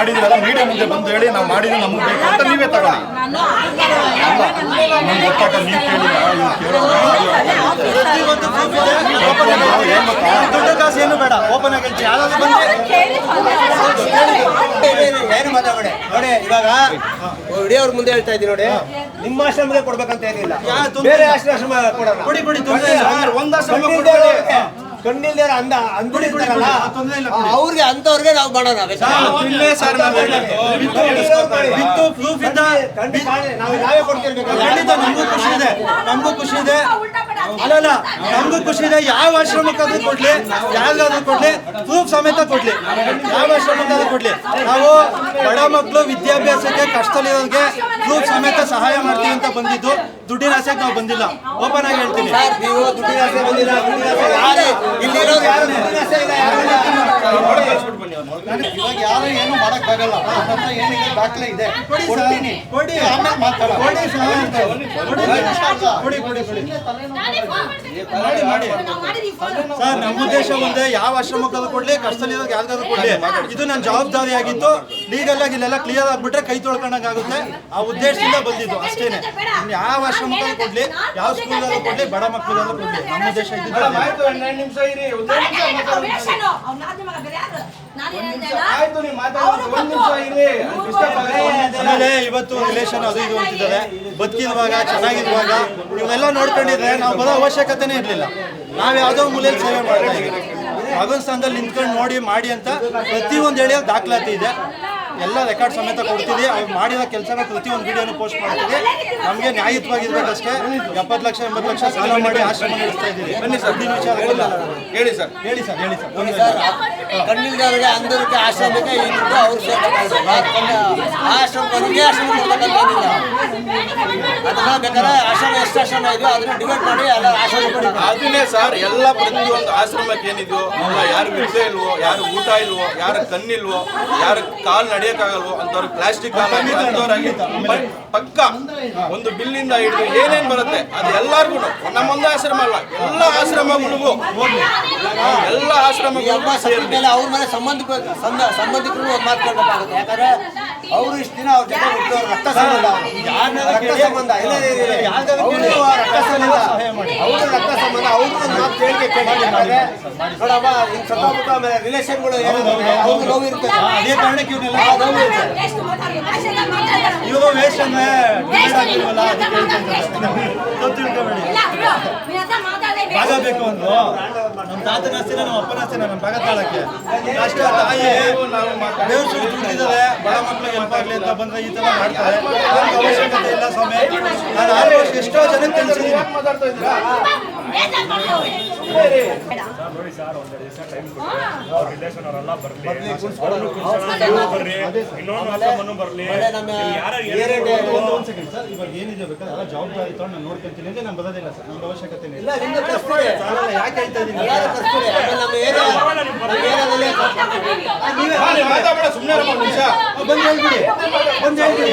ಬಿಟ್ಟು ಮಾಡಿದ್ದೀರಾ ಮೀಡಿಯಾ ಮುಂದೆ ಬಂದು ಹೇಳಿ ನಾವು ಮಾಡಿದ್ರೆ ನಮಗೆ ಬೇಕು ಅಂತ ನೀವೇ ತಗೊಳ್ಳಿ. ಗೊತ್ತಾಗ ನೀವು ಕೇಳಿಲ್ಲ ನಾವು ಕಾಸು ಏನು ಬೇಡ ಓಪನ್ ಆಗಿ ಹೇಳ್ತೀನಿ ಯಾರಾದ್ರೂ ಏನು ಮಾತಾಡಬೇಡಿ ನೋಡಿ ಇವಾಗ ವಿಡಿಯೋ ಅವ್ರ ಮುಂದೆ ಹೇಳ್ತಾ ಇದ್ದೀನಿ ನೋಡಿ. ನಿಮ್ಮ ಆಶ್ರಮಕ್ಕೆ ಕೊಡ್ಬೇಕಂತ ಏನಿಲ್ಲ. ಬೇರೆ. ಆಶ್ರಮ ಕೊಡೋಣ ಕೊಡಿ ಕೊಡಿ ಒಂದ್ ಆಶ್ರಮ. ಕಣ್ಣಿಲ್ದೇ ಅಂದ ಅಂದ್ಬಿಟ್ಟಿರ್ತಾರಲ್ಲ ಅವ್ರಿಗೆ ಅಂತವ್ರಿಗೆ ನಾವು ಮಾಡೋಣ ನಾವು ಖುಷಿ ಇದೆ. ನಮಗೂ ಖುಷಿ ಇದೆ. ಅಲ್ಲಲ್ಲ ನಮಗೂ ಖುಷಿ ಇದೆ. ಯಾವ ಆಶ್ರಮಕ್ಕಾದ್ರೂ ಕೊಡ್ಲಿ. ಯಾರಿಗಾದ್ರೂ ಕೊಡ್ಲಿ. ಪ್ರೂಫ್ ಸಮೇತ ಕೊಡ್ಲಿ. ಯಾವ ಆಶ್ರಮಕ್ಕಾದ್ರೂ ಕೊಡ್ಲಿ. ನಾವು ಬಡ ಮಕ್ಕಳು ವಿದ್ಯಾಭ್ಯಾಸಕ್ಕೆ ಕಷ್ಟದಲ್ಲಿರೋರ್ಗೆ ಪ್ರೂಫ್ ಸಮೇತ ಸಹಾಯ ಮಾಡ್ತೀವಿ ಅಂತ ಬಂದಿದ್ದು. ದುಡ್ಡಿನ ಆಸೆಗೆ ನಾವು ಬಂದಿಲ್ಲ. ಓಪನ್ ಆಗಿ ಹೇಳ್ತೀನಿ. ಸರ್ ನೀವು ದುಡ್ಡಿನ ಆಸೆ ಬಂದಿಲ್ಲ ದುಡ್ಡಿನ ಆಸೆ ಯಾರು ಇಲ್ಲಿರೋರು ಯಾರು ದುಡ್ಡಿನ ಆಸೆ ಇಲ್ಲ ಯಾರು ಇಲ್ಲ. ನನಗೆ ಇವಾಗ ಯಾರು ಏನು ಏನಿದೆ ದಾಖಲೆ ಇದೆ. ಕೊಡ್ತೀನಿ. ಕೊಡಿ. ಆಮೇಲೆ ಮಾತಾಡ ಕೊಡಿ ಸಹಾಯ ಅಂತ. ಕೊಡಿ ಕೊಡಿ. ಕೊಡಿ ಕೊಡಿ ಮಾಡಿ ಮಾಡಿ. ನಾವು ಸರ್ ನಮ್ಮ ಉದ್ದೇಶ ಒಂದೇ ಯಾವ ಆಶ್ರಮಕ್ಕಾದ್ರೂ ಕೊಡ್ಲಿ ಕಷ್ಟದಲ್ಲಿ ಯಾರಿಗಾದ್ರೂ ಕೊಡ್ಲಿ. ಇದು ನನ್ನ ಜವಾಬ್ದಾರಿ ಆಗಿತ್ತು. ಲೀಗಲ್ ಆಗಿ ಇಲ್ಲೆಲ್ಲ ಕ್ಲಿಯರ್ ಆಗ್ಬಿಟ್ರೆ ಕೈ ತೊಳ್ಕೊಂಡಂಗೆ ಆಗುತ್ತೆ ಆ ಉದ್ದೇಶದಿಂದ ಬಂದಿದ್ದು ಅಷ್ಟೇನೆ. ಯಾವ ಯಾವ ಆಶ್ರಮಕ್ಕಾದ್ರೂ ಕೊಡ್ಲಿ. ಯಾವ ಸ್ಕೂಲ್ ಕೊಡ್ಲಿ ಬಡ ಮಕ್ಕಳಿಗಾದ್ರೂ ಕೊಡ್ಲಿ. ನಮ್ಮ ದೇಶ. ಆಯ್ತು ನಿಮಿಷ ಇರಿ. ಒಂದೇ ನಿಮಿಷ ಮಾತಾಡೋಣ. ಆಯ್ತು ನೀವು ಮಾತಾಡೋದು ಒಂದ್ ನಿಮಿಷ ಇರಿ. ಆಮೇಲೆ ಇವತ್ತು ರಿಲೇಷನ್ ಅದು ಇದು ಅಂತಿದ್ದಾರೆ. ಬದುಕಿರುವಾಗ ಚೆನ್ನಾಗಿರುವಾಗ ಇವನ್ನೆಲ್ಲ ನೋಡ್ಕೊಂಡಿದ್ರೆ ನಾವು ಬರೋ ಅವಶ್ಯಕತೆನೇ ಇರಲಿಲ್ಲ. ನಾವು ಯಾವುದೋ ಮೂಲೆಯಲ್ಲಿ ಸೇವೆ ಮಾಡ್ತಾ ಇದ್ದೀವಿ. ಮಗನ ಸ್ಥಾನದಲ್ಲಿ ನಿಂತ್ಕೊಂಡು ನೋಡಿ ಮಾಡಿ ಅಂತ ಪ್ರತಿಯೊಂದು ಹೇಳಿ ದಾಖಲಾತಿ ಇದೆ. ಎಲ್ಲ ರೆಕಾರ್ಡ್ ಸಮೇತ ಕೊಡ್ತೀವಿ. ಅವ್ರು ಮಾಡಿರೋ ಕೆಲಸನ ಒಂದು ವಿಡಿಯೋನು ಪೋಸ್ಟ್ ಮಾಡ್ತೀವಿ. ನಮಗೆ ನ್ಯಾಯಯುತವಾಗಿರ್ಬೇಕಷ್ಟೇ ಎಪ್ಪತ್ತು ಲಕ್ಷ ಎಂಬತ್ತು ಲಕ್ಷ ಸಾಲ ಮಾಡಿ ಆಶ್ರಮ ನಡೆಸ್ತಾ ಇದ್ದೀವಿ. ಬನ್ನಿ ಸರ್. ದಿನ ವಿಚಾರ ಹೇಳಿ ಸರ್. ಹೇಳಿ ಸರ್. ಹೇಳಿ ಸರ್ ಒಂದು ಸರ್. ಕಣ್ಣಿಲ್ದವ್ರಿಗೆ ಅಂಧರಿಗೆ ಆಶ್ರಮಕ್ಕೆ ದುಡ್ಡು ಅವ್ರು ಸೇರ್ಬೇಕಾಗುತ್ತೆ ಆಶ್ರಮದವ್ರಿಗೆ ಆಶ್ರಮ ಕೊಡ್ಬೇಕಂತೇನಿಲ್ಲ ಅದನ್ನ ಬೇಕಾದ್ರೆ ಆಶ್ರಮ ಎಷ್ಟು ಆಶ್ರಮ ಇದೆಯೋ ಅದನ್ನ ಡಿವೈಡ್ ಮಾಡಿ ಎಲ್ಲ ಆಶ್ರಮ ಕೊಡಿ ಅದನ್ನೇ ಸರ್ ಎಲ್ಲ ಪ್ರತಿಯೊಂದು ಆಶ್ರಮಕ್ಕೆ ಏನಿದೆಯೋ ಯಾರು ವಿದ್ಯೆ ಇಲ್ವೋ ಯಾರು ಊಟ ಇಲ್ವೋ ಯಾರು ಕಣ್ಣಿಲ್ವೋ ಯಾರು ಕಾಲ್ ನಡೆಯಕ್ಕಾಗಲ್ವೋ ಅಂತವ್ರಿಗೆ ಪ್ಲಾಸ್ಟಿಕ್ ಕಾಲ್ ಅಂತವ್ರಾಗಿ ಪಕ್ಕ ಒಂದು ಬಿಲ್ಲಿಂದ ಹಿಡಿದು ಏನೇನ್ ಬರುತ್ತೆ ಅದು ಎಲ್ಲಾರ್ಗು ನಮ್ಮೊಂದ ಆಶ್ರಮ ಅಲ್ಲ ಎಲ್ಲ ಆಶ್ರಮಗಳಿಗೂ. ಎಲ್ಲ ಆಶ್ರಮಗಳಿಗೂ ಸೇರಿ ಮೇಲೆ ಅವ್ರ ಮನೆ ಸಂಬಂಧಿಕ ಸಂಬ- ಸಂಬಂಧಿಕರು ಒಂದು ಮಾತು ಕೇಳಬೇಕಾಗುತ್ತೆ. ಯಾಕಂದ್ರೆ ಅವರು ಇಷ್ಟು ದಿನ ಅವ್ರ ಜೊತೆ ಹುಟ್ಟಿದವ್ರು ರಕ್ತ ಸಂಬಂಧ. ಯಾರನ್ನ ರಕ್ತ ಸಂಬಂಧ. ಇಲ್ಲ ರಕ್ತ ಸಂಬಂಧ. ಅವರು ರಕ್ತ ಸಂಬಂಧ. ಅವ್ರು ನಾವು ಕೇಳಿಕೆ ಕೇಳಿದ್ರೆ ನೋಡಮ್ಮ ಹಿಂಗ್ ಸತ್ತೋಗ್ಬಿಟ್ಟು ಆಮೇಲೆ ರಿಲೇಷನ್ಗಳು ಅವ್ರು ನೋವು ಇರುತ್ತೆ. ಅದೇ ಕಾರಣಕ್ಕೆ ಇವನ್ನೆಲ್ಲ ನೋವು ವೇಸ್ಟ್ ಅಂದ್ರೆ ಬೇಕು ಅಂದ್ರು ನಮ್ಮ ತಾತನ ಆಸ್ತಿನ ನಮ್ಮ ಅಪ್ಪನ ಆಸ್ತಿನ ನಮ್ಮ ಭಾಗ ತಾಳಕ್ಕೆ ಕಷ್ಟ ತಾಯಿ ದೇವ್ರ ಸುಟ್ಟು ದುಡ್ಡಿದ್ದಾರೆ ಬಡ ಮಕ್ಳಿಗೆ ಹೆಲ್ಪ್ ಆಗಲಿ ಅಂತ ಬಂದ್ರೆ ಈ ತರ ಮಾಡ್ತಾರೆ. ನಮ್ಗೆ ಅವಶ್ಯಕತೆ ಇಲ್ಲ ಸ್ವಾಮಿ. ನಾನು ವರ್ಷ ಎಷ್ಟೋ ಜನ ತಿಳಿಸಿದ್ದೀನಿ. ನೋಡಿ ಸರ್ ಒಂದು ದಿವಸ ಟೈಮ್ ಕೊಡಿ ಅವ್ರ ರಿಲೇಷನ್ ಅವರೆಲ್ಲ ಬರ್ಲಿ ಅವ್ರನ್ನು ಕುರ್ಸೋಣ, ಬರ್ರಿ ಇನ್ನೊಂದು ಬರ್ಲಿ ಒಂದು ಸೆಕೆಂಡ್ ಸರ್ ಇವಾಗ ಏನಿದೆ ಬೇಕಾದ್ರೆ ಎಲ್ಲ ಜವಾಬ್ದಾರಿ ತಗೊಂಡು ನಾನು ನೋಡ್ಕೊಂತೀನಿ ಅಂದ್ರೆ ನಾನು ಬರೋದಿಲ್ಲ ಸರ್. ನಮ್ಗೆ ಅವಶ್ಯಕತೆ ಇಲ್ಲ ಬಂದು ಹೇಳ್ಬಿಡಿ. ಬಂದು ಹೇಳ್ಬಿಡಿ.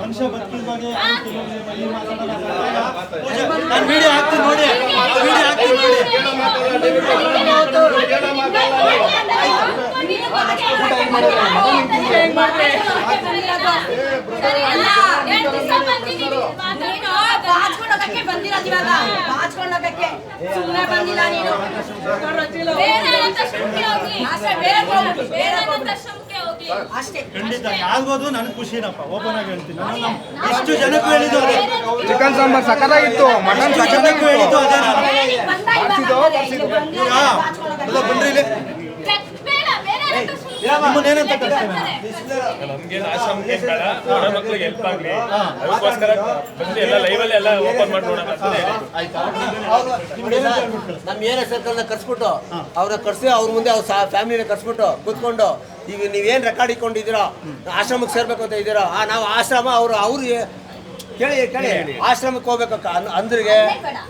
ಮನುಷ್ಯ ಬದುಕಿದ ಬಗ್ಗೆ ನಾನು ವಿಡಿಯೋ ಹಾಕ್ತೀನಿ ನೋಡಿ ವಿಡಿಯೋ ಹಾಕ್ತೀನಿ ನೋಡಿ ಬಾಚ್ಕೊಂಡೋಗಕ್ಕೆ ಬಂದಿರೋದು ಇವಾಗ ಬಾಚ್ಕೊಂಡೋಗಕ್ಕೆ ಸುಮ್ಮನೆ ಬಂದಿಲ್ಲ ನೀನು. ಅಷ್ಟೇ. ಖಂಡಿತ. ಯಾರಿಗೋದು ನನಗೆ ಖುಷಿನಪ್ಪ. ಓಪನ್ ಆಗಿ ಹೇಳ್ತೀನಿ. ನಾನು ನಮ್ಮ ಇಷ್ಟು ಜನಕ್ಕೂ ಹೇಳಿದ್ದು ಅದೇ ಚಿಕನ್ ಸಾಂಬಾರ್ ಸಕ್ಕತ್ತಾಗಿತ್ತು ಮಟನ್ ಜನಕ್ಕೂ ಹೇಳಿದ್ದು ಅದೇ ನಾನು ಬಂದಿಲ್ಲ ಹಾ ಎಲ್ಲ ಬನ್ರಿ ಇಲ್ಲಿ ಬೇಡ ಬೇರೆ ನಿಮ್ಮನ್ನ ಏನಂತ ಕಳ್ಸ್ತೀನಿ ನಮ್ಗೆ ಆಶ್ರಮಕ್ಕೆ ಬೇಡ. ಬಡ ಮಕ್ಳಿಗೆ ಹೆಲ್ಪ್ ಆಗ್ಲಿ. ಅದಕ್ಕೋಸ್ಕರ ಬಂದು ಎಲ್ಲ ಲೈವಲ್ಲಿ ಎಲ್ಲ ಓಪನ್ ಮಾಡಿ ನೋಡೋಣ ಅಂತ ಹೇಳಿದ್ದು. ನಮ್ಮ ಏನೇ ಸರ್ಕಲ್ನ ಕರ್ಸ್ಬಿಟ್ಟು ಅವ್ರನ್ನ ಕರ್ಸಿ ಅವ್ರ ಮುಂದೆ ಅವ್ರ ಫ್ಯಾಮಿಲಿನ ಕರ್ಸ್ಬಿಟ್ಟು ಕೂತ್ಕೊಂಡು ಈಗ ನೀವೇನು ರೆಕಾರ್ಡ್ ಇಟ್ಕೊಂಡಿದ್ದೀರೋ ಆಶ್ರಮಕ್ಕೆ ಸೇರ್ಬೇಕು ಅಂತ ಇದ್ದೀರೋ ಆ ನಾವು ಆಶ್ರಮ ಅವರು ಅವ್ರಿಗೆ ಕೇಳಿ ಕೇಳಿ. ಆಶ್ರಮಕ್ಕೆ ಹೋಗ್ಬೇಕಕ್ಕ ಅಂದ್ರಿಗೆ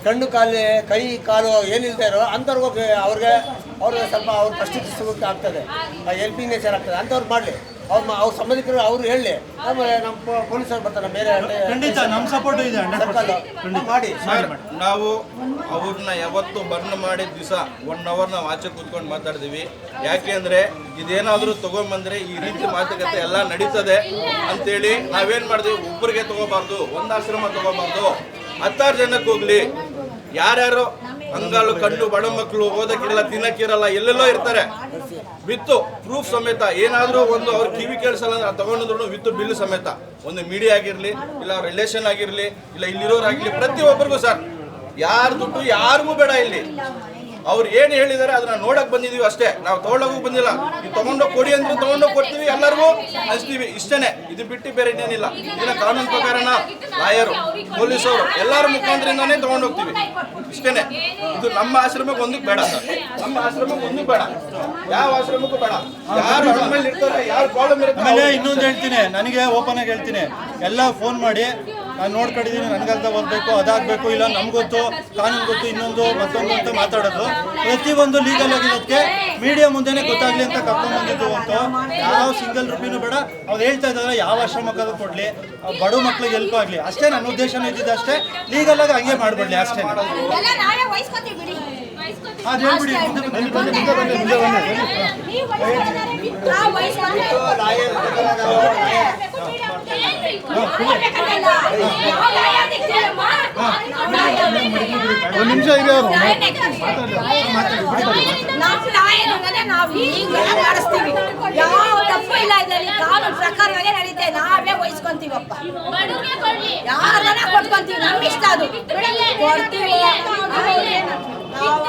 ಕಣ್ಣು ಕಾಲು ಕೈ ಕಾಲು ಏನಿಲ್ದೇ ಇರೋ ಅಂಥವ್ರಿಗೆ ಹೋಗಿ ಅವ್ರಿಗೆ ಅವ್ರಿಗೆ ಸ್ವಲ್ಪ ಅವ್ರ ಕಷ್ಟಕ್ಕೆ ಸಿಗೋಕ್ಕೆ ಆಗ್ತದೆ. ಹೆಲ್ಪಿಂಗ್ ನೇಚರ್ ಆಗ್ತದೆ ಅಂಥವ್ರು ಮಾಡಲಿ. ಅವ್ರ ಅವ್ರ ಸಂಬಂಧಿಕರು ಅವರು ಹೇಳಿ. ಆಮೇಲೆ ನಮ್ಮ ಪೊಲೀಸರು ಬರ್ತಾರೆ ಬೇರೆ ಖಂಡಿತ ನಮ್ಮ ಸಪೋರ್ಟ್ ಇದೆ ಮಾಡಿ ನಾವು ಅವ್ರನ್ನ ಯಾವತ್ತು ಬರ್ನ್ ಮಾಡಿದ ದಿವಸ ಒನ್ ಅವರ್ ನಾವು ಆಚೆ ಕೂತ್ಕೊಂಡು ಮಾತಾಡ್ತೀವಿ. ಯಾಕೆ ಅಂದ್ರೆ ಇದೇನಾದ್ರೂ ತಗೊಂಬಂದ್ರೆ ಈ ರೀತಿ ಮಾತುಕತೆ ಎಲ್ಲ ನಡೀತದೆ ಅಂತೇಳಿ ನಾವೇನ್ ಮಾಡಿದ್ವಿ ಒಬ್ಬರಿಗೆ ತಗೋಬಾರ್ದು ಒಂದ್ ಆಶ್ರಮ ತಗೋಬಾರ್ದು. ಹತ್ತಾರು ಜನಕ್ಕೆ ಹೋಗ್ಲಿ. ಯಾರ್ಯಾರು ಅಂಗಾಲು ಕಣ್ಣು ಬಡ ಮಕ್ಕಳು ಓದಕ್ಕಿರಲ್ಲ, ತಿನ್ನಕ್ಕಿರಲ್ಲ, ಎಲ್ಲೆಲ್ಲೋ ಇರ್ತಾರೆ. ವಿತ್ತು ಪ್ರೂಫ್ ಸಮೇತ. ಏನಾದರೂ ಒಂದು ಅವ್ರು ಕಿವಿ ಕೇಳಿಸಲ್ಲ ಅಂದ್ರೆ ತಗೊಂಡಿದ್ರು ವಿತ್ತು ಬಿಲ್ ಸಮೇತ. ಒಂದು ಮೀಡಿಯಾ ಆಗಿರ್ಲಿ, ಇಲ್ಲ ರಿಲೇಷನ್ ಆಗಿರಲಿ, ಇಲ್ಲ ಇಲ್ಲಿರೋರಾಗಿರ್ಲಿ, ಪ್ರತಿಯೊಬ್ಬರಿಗೂ ಸರ್. ಯಾರ ದುಡ್ಡು ಯಾರಿಗೂ ಬೇಡ ಇಲ್ಲಿ. ಅವ್ರು ಏನು ಹೇಳಿದ್ದಾರೆ ಅದನ್ನ ನೋಡಕ್ ಬಂದಿದೀವಿ ಅಷ್ಟೇ. ನಾವು ತಗೊಳ್ಳೋಗೂ ಬಂದಿಲ್ಲ. ನೀವು ತಗೊಂಡೋಗ ಕೊಡಿ ಅಂದ್ರೆ ತಗೊಂಡೋಗಿ ಕೊಡ್ತೀವಿ ಎಲ್ಲರಿಗೂ. ಹಂಚ್ತೀವಿ ಇಷ್ಟೇನೆ. ಇದು ಬಿಟ್ಟು ಬೇರೆ ಇನ್ನೇನಿಲ್ಲ. ಇದನ್ನ ಕಾನೂನು ಪ್ರಕಾರನ ಲಾಯರು ಪೊಲೀಸರು ಎಲ್ಲರ ಮುಖಾಂತರಿಂದಾನೇ ತಗೊಂಡೋಗ್ತೀವಿ. ಇಷ್ಟೇನೆ. ಇದು ನಮ್ಮ ಆಶ್ರಮಕ್ಕೆ ಒಂದಕ್ಕೆ ಬೇಡ ಸರ್. ನಮ್ಮ ಆಶ್ರಮಕ್ಕೆ ಒಂದಕ್ಕೆ ಬೇಡ. ಯಾವ ಆಶ್ರಮಕ್ಕೂ ಬೇಡ. ಯಾರು ಇರ್ತಾರೆ ಯಾರು ಪ್ರಾಬ್ಲಮ್ ಇರುತ್ತೆ ಇನ್ನೊಂದು ಹೇಳ್ತೀನಿ. ನನಗೆ ಓಪನ್ ಆಗಿ ಹೇಳ್ತೀನಿ. ಎಲ್ಲ ಫೋನ್ ಮಾಡಿ ನೋಡ್ಕೊಂಡಿದ್ದೀನಿ ನನಗಂತ ಓದಬೇಕು, ಅದಾಗಬೇಕು, ಇಲ್ಲ ನಮ್ಗೊತ್ತು, ಕಾನೂನು ಗೊತ್ತು, ಇನ್ನೊಂದು ಮತ್ತೊಂದು ಅಂತ ಮಾತಾಡೋದು. ಪ್ರತಿಯೊಂದು ಲೀಗಲ್ ಆಗಿರೋದಕ್ಕೆ ಮೀಡಿಯಾ ಮುಂದೆನೇ ಗೊತ್ತಾಗ್ಲಿ ಅಂತ ಕರ್ಕೊಂಡ್ಬಂದಿದ್ದು ಅಂತ ಯಾವ ಸಿಂಗಲ್ ರುಪಿನೂ ಬೇಡ. ಅವ್ರು ಹೇಳ್ತಾ ಇದ್ದಾರೆ, ಯಾವ ಆಶ್ರಮಕ್ಕಾದ್ರೂ ಕೊಡಲಿ. ಬಡ ಮಕ್ಳಿಗೆ ಹೆಲ್ಪ್ ಆಗಲಿ. ಅಷ್ಟೇ ನನ್ನ ಉದ್ದೇಶನೂ ಇದ್ದಿದ್ದು ಅಷ್ಟೇ. ಲೀಗಲ್ ಆಗಿ ಹಂಗೆ ಮಾಡಬಾರ್ಲಿ ಅಷ್ಟೇ. ಒಂದು ನಿಮಿಷ ಇದೆ ಅವರು ನಾವು ಲಾಯರ್ ನಾವು ಮಾಡಿಸ್ತೀವಿ ಯಾವ ತಪ್ಪು ಇಲ್ಲ ಇದರಲ್ಲಿ ಕಾನೂನು ಪ್ರಕಾರವಾಗಿ ನಡೀತೆ ನಾವೇ ವಹಿಸ್ಕೊಂತೀವಪ್ಪ ಯಾರನ್ನ ಕೊಟ್ಕೊಂತೀವಿ ಇಷ್ಟ ಅದು ಕೊಡ್ತೀವಿ ನಾವು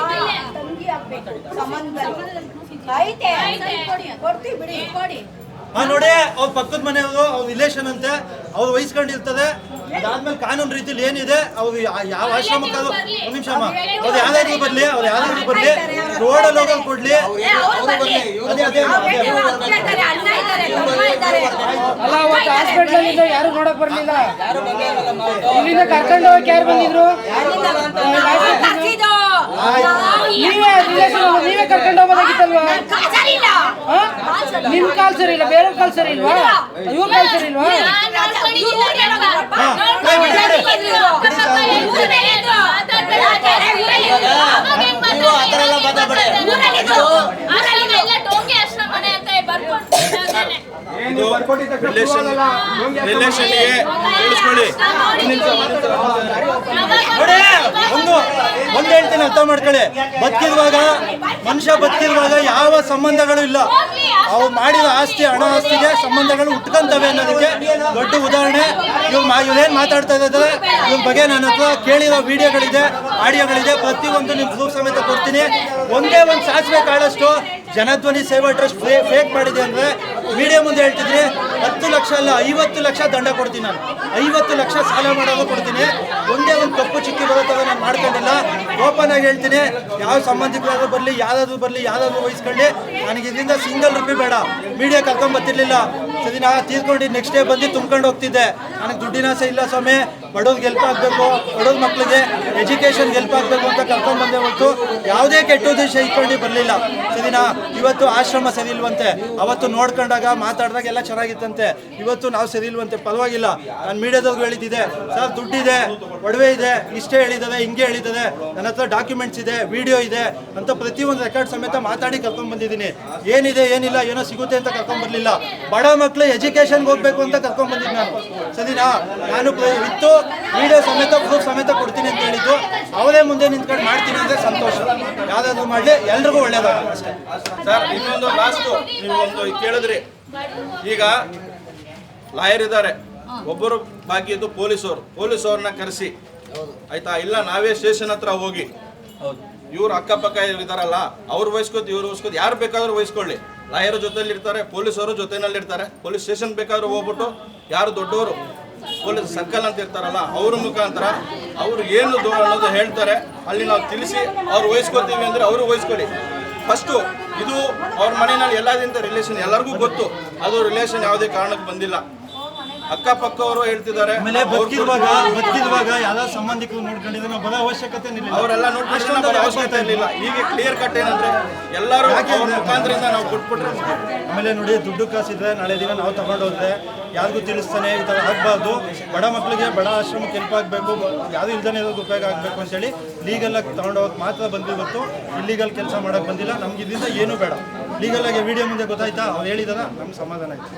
ತಂಗಿ ಆಗ್ಬೇಕು ಸಂಬಂಧದಲ್ಲಿ ಐತೆ ಕೊಡ್ತೀವಿ ಬಿಡಿ ಕೊಡಿ ಹಾ ನೋಡಿ ಅವ್ರ ಪಕ್ಕದ ಮನೆಯವರು ಅವ್ರ ರಿಲೇಷನ್ ಅಂತೆ ಅವ್ರು ವಹಿಸ್ಕೊಂಡಿರ್ತದೆ ಅದಾದ್ಮೇಲೆ ಕಾನೂನು ರೀತಿಲಿ ಏನಿದೆ ಅವ್ರು ಯಾವ ಆಶ್ರಮಕ್ಕಾದ್ರು ಒಂದ್ ನಿಮಿಷ ಅಮ್ಮ ಅವ್ರು ಯಾವ್ದಾದ್ರು ಬರ್ಲಿ ಅವ್ರು ಯಾವ್ದಾದ್ರು ಬರ್ಲಿ ರೋಡಲ್ಲಿ ಹೋಗೋದು ಕೊಡ್ಲಿ. ಅದೇ ಅದೇ ಅಲ್ಲ ಅವತ್ತು ಹಾಸ್ಪಿಟಲ್ ಇಂದ ಯಾರು ನೋಡಕ್ ಬರ್ಲಿಲ್ಲ ಇಲ್ಲಿಂದ ಕರ್ಕೊಂಡು ಹೋಗಕ್ ಯಾರು ಬಂದಿದ್ರು ಕರ್ಸಿದ್ದು. ನಾವು ಈ- ನೀವೇ ನೀವೇ ಕರ್ಕೊಂಡು ಹೋಗೋದಾಗಿತ್ತಲ್ವಾ? ನನ್ ಕಾಲ್ ಸರಿ ಇಲ್ಲ. ಹಾ? ನಿಮ್ ಕಾಲ್ ಸರಿ ಇಲ್ಲ ಬೇರೆ ಕಾಲ್ ಸರಿ ಇಲ್ವಾ ಇವ್ರ ಕಾಲ್ ಸರಿ ಇಲ್ವಾ. ನೀವು ಆ ಥರ ಎಲ್ಲ ಮಾತಾಡ್ಬೇಡಿ. ಊರಲ್ಲಿದ್ರು. ಇದು ರಿಲೇಷನ್ ರಿಲೇಷನ್ಗೆ ತಿಳಿಸ್ಕೊಳ್ಳಿ. ನೋಡಿ ಒಂದು ಒಂದು ಹೇಳ್ತೀನಿ ಅರ್ಥ ಮಾಡ್ಕೊಳ್ಳಿ. ಬದುಕಿರುವಾಗ ಮನುಷ್ಯ ಬದುಕಿರುವಾಗ ಯಾವ ಸಂಬಂಧಗಳು ಇಲ್ಲ. ಅವು ಮಾಡಿದ ಆಸ್ತಿ ಹಣ ಆಸ್ತಿಗೆ ಸಂಬಂಧಗಳು ಉಟ್ಕೊಂತವೆ ಅನ್ನೋದಕ್ಕೆ ದೊಡ್ಡ ಉದಾಹರಣೆ. ಇವ್ರು ಮಾ ಇವ್ರೇನು ಮಾತಾಡ್ತಾ ಇದ್ದಾರೆ? ಇವ್ರ ಬಗ್ಗೆ ನನ್ನ ಹತ್ರ ಕೇಳಿರೋ ವಿಡಿಯೋಗಳಿದೆ ಆಡಿಯೋಗಳಿದೆ. ಪ್ರತಿಯೊಂದು ನಿಮ್ಮ ಪ್ರೂಫ್ ಸಮೇತ ಕೊಡ್ತೀನಿ. ಒಂದೇ ಒಂದು ಸಾಸಿವೆ ಕಾಳಷ್ಟು ಜನಧ್ವನಿ ಸೇವಾ ಟ್ರಸ್ಟ್ ಫೇಕ್ ಮಾಡಿದೆ ಅಂದ್ರೆ ಮೀಡಿಯಾ ಮುಂದೆ ಹೇಳ್ತಿದ್ರಿ ಹತ್ತು ಲಕ್ಷ ಅಲ್ಲ, ಐವತ್ತು ಲಕ್ಷ ದಂಡ ಕೊಡ್ತೀನಿ ನಾನು. ಐವತ್ತು ಲಕ್ಷ ಸಾಲ ಮಾಡೋದು ಕೊಡ್ತೀನಿ. ಒಂದೇ ಒಂದು ಕಪ್ಪು ಚಿಕ್ಕಿ ಬರುತ್ತದ ನಾನು ಮಾಡ್ಕೊಂಡಿಲ್ಲ. ಓಪನ್ ಆಗಿ ಹೇಳ್ತೀನಿ, ಯಾವ ಸಂಬಂಧಿಕರಾದ್ರೂ ಬರಲಿ ಯಾವ್ದಾದ್ರು ಬರಲಿ ಯಾವ್ದಾದ್ರು ವಹಿಸ್ಕೊಂಡು ನನಗೆ ಇದರಿಂದ ಸಿಂಗಲ್ ರುಪಿ ಬೇಡ. ಮೀಡಿಯಾ ಕರ್ಕೊಂಡ್ ಬರ್ತಿರ್ಲಿಲ್ಲ. ಸರಿ, ನಾ ತೀರ್ಕೊಂಡು ನೆಕ್ಸ್ಟ್ ಡೇ ಬಂದು ತುಂಬ್ಕೊಂಡು ಹೋಗ್ತಿದ್ದೆ. ನನಗೆ ದುಡ್ಡಿನ ಆಸೆ ಇಲ್ಲ ಸ್ವಾಮಿ. ಬಡವ್ರಿಗೆ ಹೆಲ್ಪ್ ಆಗಬೇಕು ಬಡವ್ರ ಮಕ್ಕಳಿಗೆ ಎಜುಕೇಷನ್ ಹೆಲ್ಪ್ ಆಗಬೇಕು ಅಂತ ಕರ್ಕೊಂಡು ಬಂದೆ ಹೊರತು ಯಾವುದೇ ಕೆಟ್ಟ ಉದ್ದೇಶ ಇಟ್ಕೊಂಡು ಬರಲಿಲ್ಲ. ಸರಿನಾ? ಇವತ್ತು ಆಶ್ರಮ ಸರಿ ಇಲ್ವಂತೆ ಅವತ್ತು ನೋಡ್ಕೊಂಡಾಗ, ಮಾತಾಡಿದಾಗ ಎಲ್ಲ ಚೆನ್ನಾಗಿತ್ತಂತೆ. ಇವತ್ತು ನಾವು ಸರಿ ಇಲ್ವಂತೆ ಪರವಾಗಿಲ್ಲ. ನಾನು ಮೀಡಿಯಾದವ್ರಿಗೆ ಹೇಳಿದ್ದಿದೆ. ಸರ್, ದುಡ್ಡಿದೆ, ಒಡವೆ ಇದೆ, ಇಷ್ಟೇ ಹೇಳಿದ್ದಾರೆ, ಹಿಂಗೆ ಹೇಳಿದ್ದಾರೆ. ನನ್ನ ಹತ್ರ ಡಾಕ್ಯುಮೆಂಟ್ಸ್ ಇದೆ ವಿಡಿಯೋ ಇದೆ ಅಂತ ಪ್ರತಿಯೊಂದು ರೆಕಾರ್ಡ್ ಸಮೇತ ಮಾತಾಡಿ ಕರ್ಕೊಂಡ್ ಬಂದಿದ್ದೀನಿ. ಏನಿದೆ, ಏನಿಲ್ಲ, ಏನೋ ಸಿಗುತ್ತೆ ಅಂತ ಕರ್ಕೊಂಡ್ ಬರ್ಲಿಲ್ಲ. ಬಡ ಮಕ್ಕಳು ಎಜುಕೇಷನ್ಗೆ ಹೋಗ್ಬೇಕು ಅಂತ ಕರ್ಕೊಂಡ್ ಬಂದಿದ್ದು ನಾನು. ಸರಿನಾ ನಾನು ಇತ್ತು ವಿಡಿಯೋ ಸಮೇತ ಪ್ರೂಫ್ ಸಮೇತ ಕೊಡ್ತೀನಿ ಅಂತ ಹೇಳಿದ್ದು ಅವರೇ ಮುಂದೆ ನಿಂತ್ಕೊಂಡು ಮಾಡ್ತೀನಿ ಅಂದರೆ ಸಂತೋಷ. ಯಾವ್ದಾದ್ರು ಮಾಡಲಿ ಎಲ್ರಿಗೂ ಒಳ್ಳೇದಾಗ ಅಷ್ಟೇ. ಸರ್ ಇನ್ನೊಂದು ಲಾಸ್ಟ್ ನೀವು ಒಂದು ಕೇಳಿದ್ರಿ. ಈಗ ಲಾಯರ್ ಇದ್ದಾರೆ. ಒಬ್ಬರು ಬಾಕಿ ಇದ್ದು ಪೊಲೀಸವರು. ಪೊಲೀಸವ್ರನ್ನ ಕರೆಸಿ. ಆಯ್ತಾ? ಇಲ್ಲ ನಾವೇ ಸ್ಟೇಷನ್ ಹತ್ರ ಹೋಗಿ. ಇವ್ರು ಅಕ್ಕಪಕ್ಕ ಇದಾರಲ್ಲ ಅವ್ರು ವಹಿಸ್ಕೋತಿ ಇವ್ರು ವಹಿಸ್ಕೋತಿ ಯಾರು ಬೇಕಾದ್ರೂ ವಹಿಸ್ಕೊಳ್ಳಿ ಲಾಯರ್ ಜೊತೆಲಿ ಇರ್ತಾರೆ ಪೊಲೀಸರು ಜೊತೆನಲ್ಲಿ ಇರ್ತಾರೆ ಪೊಲೀಸ್ ಸ್ಟೇಷನ್ ಬೇಕಾದ್ರೂ ಹೋಗ್ಬಿಟ್ಟು ಯಾರು ದೊಡ್ಡವರು, ಪೊಲೀಸ್ ಸರ್ಕಲ್ ಅಂತ ಇರ್ತಾರಲ್ಲ ಅವ್ರ ಮುಖಾಂತರ ಅವ್ರು ಏನು ಅನ್ನೋದು ಹೇಳ್ತಾರೆ, ಅಲ್ಲಿ ನಾವು ತಿಳಿಸಿ ಅವ್ರು ವಹಿಸ್ಕೋತೀವಿ ಅಂದ್ರೆ ಅವರು ವಹಿಸ್ಕೊಳ್ಳಿ ಫಸ್ಟು ಇದು ಅವ್ರ ಮನೆಯಲ್ಲಿ ಎಲ್ಲದಿಂದ ರಿಲೇಷನ್ ಎಲ್ಲರಿಗೂ ಗೊತ್ತು. ಅದು ರಿಲೇಷನ್ ಯಾವುದೇ ಕಾರಣಕ್ಕೆ ಬಂದಿಲ್ಲ. ಅಕ್ಕಪಕ್ಕವರು ಹೇಳ್ತಿದ್ದಾರೆ. ಆಮೇಲೆ ಬದುಕಿರುವಾಗ ಬದುಕಿರುವಾಗ ಸಂಬಂಧಿಕರು ನೋಡ್ಕೊಂಡಿದ್ರೆ ನಾವು ಬರೋ ಅವಶ್ಯಕತೆ ಇರಲಿಲ್ಲ. ಅವರೆಲ್ಲ ನೋಡ್ಕೊಂಡು ನಮ್ಮ ಅವಶ್ಯಕತೆ ಇರಲಿಲ್ಲ. ಈಗ ಕ್ಲಿಯರ್ ಕಟ್ ಏನಂದ್ರೆ ಎಲ್ಲರೂ ಅವ್ರ ಮುಖಾಂತರದಿಂದ ನಾವು ಕೊಟ್ಬಿಟ್ರೆ ಆಮೇಲೆ ನೋಡಿ ದುಡ್ಡು ಕಾಸಿದ್ರೆ ನಾಳೆ ದಿನ ನಾವು ತಗೊಂಡು ಹೋದ್ರೆ ಯಾರಿಗೂ ತಿಳಿಸ್ತಾನೆ ಈ ಥರ ಆಗಬಾರ್ದು. ಬಡ ಮಕ್ಕಳಿಗೆ ಬಡ ಆಶ್ರಮಕ್ಕೆ ಹೆಲ್ಪ್ ಆಗಬೇಕು ಯಾವುದು ಇಲ್ದೇ ಇರೋದು ಉಪಯೋಗ ಆಗಬೇಕು ಅಂತೇಳಿ ಲೀಗಲ್ ಆಗಿ ತಗೊಂಡು ಹೋಗಕ್ಕೆ ಮಾತ್ರ ಬಂದ್ವಿ ಇವತ್ತು. ಇಲ್ಲಿಗಲ್ ಕೆಲಸ ಮಾಡೋಕ್ಕೆ ಬಂದಿಲ್ಲ. ನಮ್ಗೆ ಇದರಿಂದ ಏನೂ ಬೇಡ. ಲೀಗಲ್ ಆಗಿ ವಿಡಿಯೋ ಮುಂದೆ ಗೊತ್ತಾಯ್ತಾ? ಅವ್ರು ಹೇಳಿದಾರ ನಮ್ಗೆ ಸಮಾಧಾನ ಆಯ್ತು.